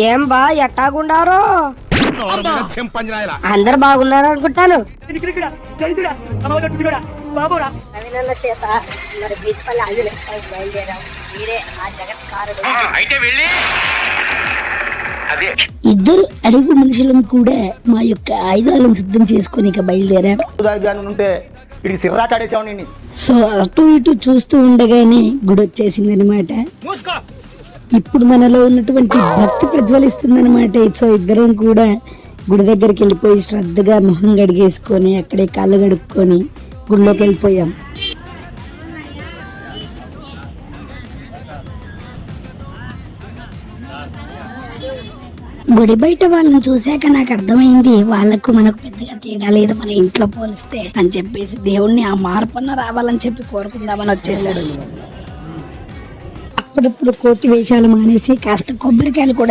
ఏం బా ఎట్టాగుండారు? అందరు బాగున్నారు అనుకుంటాను. నికరికిడా దరిద్రుడా అమగట్టుడా బాబురా రవినన్న సీత మరి బీచ్ పల్లి అల్లు బయలుదేరాం. మీరే ఆ జగత్ కారుడు అయితే వెళ్ళి. అదే. ఇద్దరు అడవి మనుషులం కూడా మా యొక్క ఆయుధాలను సిద్ధం చేసుకొని ఇక బయలుదేరాం. రాజధాని ఉంటే ఇడికి సిర్రాటాడేసావు సో అటు ఇటు చూస్తూ ఉండగానే గుడి వచ్చేసింది అనమాట ఇప్పుడు మనలో ఉన్నటువంటి భక్తి ప్రజ్వలిస్తుందన్నమాట సో ఇద్దరం కూడా గుడి దగ్గరికి వెళ్ళిపోయి శ్రద్ధగా మొహం గడిగేసుకొని అక్కడే కాళ్ళు గడుపుకొని గుడిలోకి వెళ్ళిపోయాం. గుడి బయట వాళ్ళని చూశాక నాకు అర్థమైంది వాళ్ళకు మనకు పెద్దగా తేడా లేదు మన ఇంట్లో పోలిస్తే అని చెప్పేసి దేవుణ్ణి ఆ మార్పన్న రావాలని చెప్పి కోరుకుందామని వచ్చేసాడు. అప్పుడప్పుడు కోతి వేషాలు మానేసి కాస్త కొబ్బరికాయలు కూడా